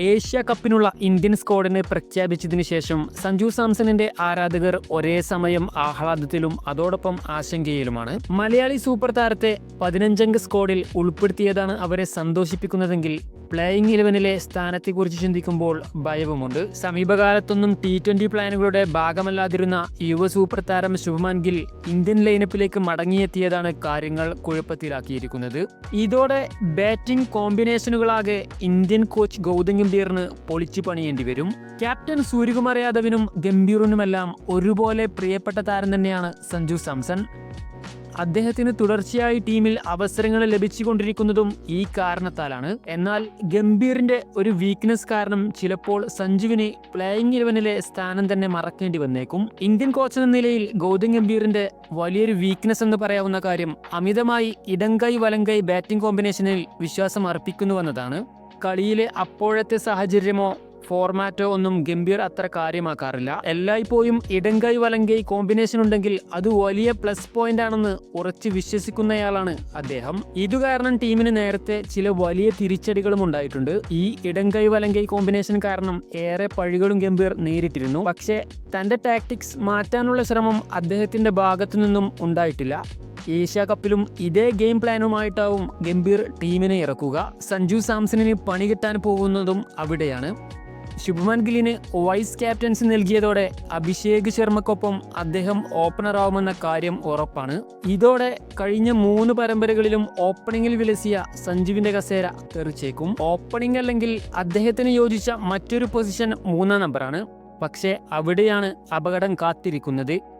Asia കപ്പിനുള്ള Indian സ്ക്വാഡിനെ പ്രഖ്യാപിച്ചതിന് ശേഷം സഞ്ജു സാംസണിന്റെ ആരാധകർ ഒരേ സമയം ആഹ്ലാദത്തിലും അതോടൊപ്പം ആശങ്കയിലുമാണ്. മലയാളി സൂപ്പർ താരത്തെ പതിനഞ്ചംഗ സ്ക്വാഡിൽ ഉൾപ്പെടുത്തിയതാണ് അവരെ സന്തോഷിപ്പിക്കുന്നതെങ്കിൽ പ്ലേയിങ് ഇലവനിലെ സ്ഥാനത്തെക്കുറിച്ച് ചിന്തിക്കുമ്പോൾ ഭയവുമുണ്ട്. സമീപകാലത്തൊന്നും ടി ട്വന്റി പ്ലാനുകളുടെ ഭാഗമല്ലാതിരുന്ന യുവ സൂപ്പർ താരം ശുഭമാൻ ഗിൽ ഇന്ത്യൻ ലൈനപ്പിലേക്ക് മടങ്ങിയെത്തിയതാണ് കാര്യങ്ങൾ കുഴപ്പത്തിലാക്കിയിരിക്കുന്നത്. ഇതോടെ ബാറ്റിംഗ് കോമ്പിനേഷനുകളാകെ ഇന്ത്യൻ കോച്ച് ഗൗതം ഗംഭീറിന് പൊളിച്ചു പണിയേണ്ടി വരും. ക്യാപ്റ്റൻ സൂര്യകുമാർ യാദവിനും ഗംഭീറിനുമെല്ലാം ഒരുപോലെ പ്രിയപ്പെട്ട താരം തന്നെയാണ് സഞ്ജു സാംസൺ. അദ്ദേഹത്തിന് തുടർച്ചയായി ടീമിൽ അവസരങ്ങൾ ലഭിച്ചുകൊണ്ടിരിക്കുന്നതും ഈ കാരണത്താലാണ്. എന്നാൽ ഗംഭീറിന്റെ ഒരു വീക്ക്നെസ് കാരണം ചിലപ്പോൾ സഞ്ജുവിന് പ്ലേയിങ് ഇലവനിലെ സ്ഥാനം തന്നെ മറക്കേണ്ടി വന്നേക്കും. ഇന്ത്യൻ കോച്ച് എന്ന നിലയിൽ ഗൗതം ഗംഭീറിന്റെ വലിയൊരു വീക്ക്നെസ് എന്ന് പറയാവുന്ന കാര്യം അമിതമായി ഇടങ്കൈ വലങ്കൈ ബാറ്റിംഗ് കോമ്പിനേഷനിൽ വിശ്വാസം അർപ്പിക്കുന്നുവെന്നതാണ് കളിയിലെ അപ്പോഴത്തെ സാഹചര്യമോ ഫോർമാറ്റോ ഒന്നും ഗംഭീർ അത്ര കാര്യമാക്കാറില്ല. എല്ലായ്പ്പോഴും ഇടങ്കൈ വലങ്കൈ കോമ്പിനേഷൻ ഉണ്ടെങ്കിൽ അത് വലിയ പ്ലസ് പോയിന്റ് ആണെന്ന് ഉറച്ച് വിശ്വസിക്കുന്നയാളാണ് അദ്ദേഹം. ഇതു കാരണം ടീമിന് നേരത്തെ ചില വലിയ തിരിച്ചടികളും ഉണ്ടായിട്ടുണ്ട്. ഈ ഇടങ്കൈ വലങ്കൈ കോമ്പിനേഷൻ കാരണം ഏറെ പഴികളും ഗംഭീർ നേരിട്ടിരുന്നു. പക്ഷേ തന്റെ ടാക്ടിക്സ് മാറ്റാനുള്ള ശ്രമം അദ്ദേഹത്തിന്റെ ഭാഗത്തു നിന്നും ഉണ്ടായിട്ടില്ല. ഏഷ്യ കപ്പിലും ഇതേ ഗെയിം പ്ലാനുമായിട്ടാവും ഗംഭീർ ടീമിനെ ഇറക്കുക. സഞ്ജു സാംസണിന് പണി കിട്ടാൻ പോകുന്നതും അവിടെയാണ്. ശുഭ്മാൻ ഗില്ലിന് വൈസ് ക്യാപ്റ്റൻസി നൽകിയതോടെ അഭിഷേക് ശർമ്മക്കൊപ്പം അദ്ദേഹം ഓപ്പണറാവുമെന്ന കാര്യം ഉറപ്പാണ്. ഇതോടെ കഴിഞ്ഞ മൂന്ന് പരമ്പരകളിലും ഓപ്പണിംഗിൽ വിലസിയ സഞ്ജുവിന്റെ കസേര തെറിച്ചേക്കും. ഓപ്പണിംഗ് അല്ലെങ്കിൽ അദ്ദേഹത്തിന് യോജിച്ച മറ്റൊരു പൊസിഷൻ മൂന്നാം നമ്പറാണ്. പക്ഷേ അവിടെയാണ് അപകടം കാത്തിരിക്കുന്നത്.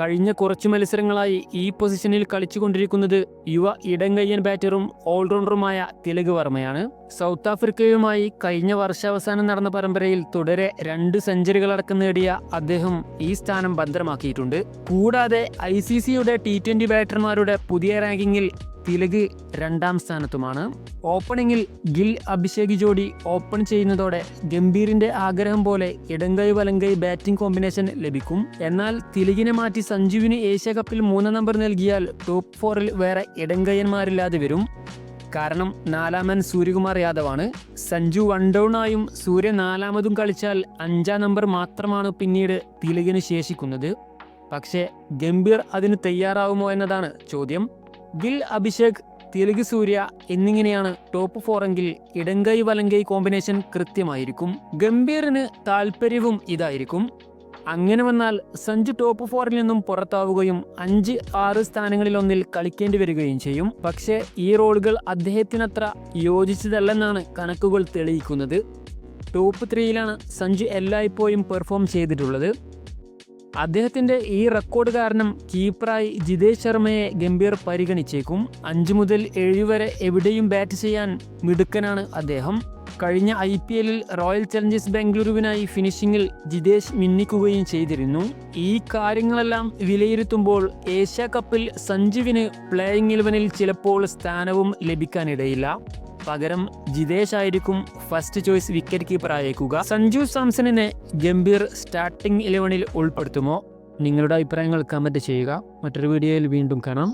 കഴിഞ്ഞ കുറച്ചു മത്സരങ്ങളായി ഈ പൊസിഷനിൽ കളിച്ചുകൊണ്ടിരിക്കുന്നത് യുവ ഇടങ്കയ്യൻ ബാറ്ററും ഓൾറൗണ്ടറുമായ തിലക് വർമ്മയാണ്. സൗത്ത് ആഫ്രിക്കയുമായി കഴിഞ്ഞ വർഷാവസാനം നടന്ന പരമ്പരയിൽ തുടരെ രണ്ട് സെഞ്ചുറികളടക്കം നേടിയ അദ്ദേഹം ഈ സ്ഥാനം ഭദ്രമാക്കിയിട്ടുണ്ട്. കൂടാതെ ഐ സി സിയുടെ ടി ട്വന്റി ബാറ്റർമാരുടെ പുതിയ റാങ്കിങ്ങിൽ തിലക് രണ്ടാം സ്ഥാനത്തുമാണ്. ഓപ്പണിംഗിൽ ഗിൽ അഭിഷേക് ജോഡി ഓപ്പൺ ചെയ്യുന്നതോടെ ഗംഭീറിന്റെ ആഗ്രഹം പോലെ ഇടങ്കൈ വലങ്കൈ ബാറ്റിംഗ് കോമ്പിനേഷൻ ലഭിക്കും. എന്നാൽ തിലകിനെ മാറ്റി സഞ്ജുവിന് ഏഷ്യ കപ്പിൽ മൂന്നാം നമ്പർ നൽകിയാൽ ടോപ്പ് ഫോറിൽ വേറെ ഇടങ്കയ്യന്മാരില്ലാതെ വരും. കാരണം നാലാമൻ സൂര്യകുമാർ യാദവാണ്. സഞ്ജു വൺ ഡൗൺ ആയും സൂര്യ നാലാമതും കളിച്ചാൽ അഞ്ചാം നമ്പർ മാത്രമാണ് പിന്നീട് തിലകിന് ശേഷിക്കുന്നത്. പക്ഷേ ഗംഭീർ അതിന് തയ്യാറാവുമോ എന്നതാണ് ചോദ്യം. ഗിൽ അഭിഷേക് തിലക് സൂര്യ എന്നിങ്ങനെയാണ് ടോപ്പ് ഫോറെങ്കിൽ ഇടങ്കൈ വലങ്കൈ കോമ്പിനേഷൻ കൃത്യമായിരിക്കും. ഗംഭീറിന് താല്പര്യവും ഇതായിരിക്കും. അങ്ങനെ വന്നാൽ സഞ്ജു ടോപ്പ് ഫോറിൽ നിന്നും പുറത്താവുകയും അഞ്ച് ആറ് സ്ഥാനങ്ങളിലൊന്നിൽ കളിക്കേണ്ടി വരികയും ചെയ്യും. പക്ഷേ ഈ റോളുകൾ അദ്ദേഹത്തിനത്ര യോജിച്ചതല്ലെന്നാണ് കണക്കുകൾ തെളിയിക്കുന്നത്. ടോപ്പ് ത്രീയിലാണ് സഞ്ജു എല്ലായ്പ്പോഴും പെർഫോം ചെയ്തിട്ടുള്ളത്. അദ്ദേഹത്തിന്റെ ഈ റെക്കോർഡ് കാരണം കീപ്പറായി ജിതേഷ് ശർമ്മയെ ഗംഭീർ പരിഗണിച്ചേക്കും. അഞ്ചു മുതൽ ഏഴ് വരെ എവിടെയും ബാറ്റ് ചെയ്യാൻ മിടുക്കനാണ് അദ്ദേഹം. കഴിഞ്ഞ ഐ പി എല്ലിൽ റോയൽ ചലഞ്ചേഴ്സ് ബാംഗ്ലൂരുവിനായി ഫിനിഷിംഗിൽ ജിതേഷ് മിന്നിക്കുകയും ചെയ്തിരുന്നു. ഈ കാര്യങ്ങളെല്ലാം വിലയിരുത്തുമ്പോൾ ഏഷ്യ കപ്പിൽ സഞ്ജുവിന് പ്ലേയിങ് ഇലവനിൽ ചിലപ്പോൾ സ്ഥാനവും ലഭിക്കാനിടയില്ല. പകരം ജിതേഷ് ആയിരിക്കും ഫസ്റ്റ് ചോയ്സ് വിക്കറ്റ് കീപ്പർ ആയേക്കുക. സഞ്ജു സാംസണിനെ ഗംഭീർ സ്റ്റാർട്ടിംഗ് ഇലവനിൽ ഉൾപ്പെടുത്തുമോ? നിങ്ങളുടെ അഭിപ്രായങ്ങൾ കമന്റ് ചെയ്യുക. മറ്റൊരു വീഡിയോയിൽ വീണ്ടും കാണാം.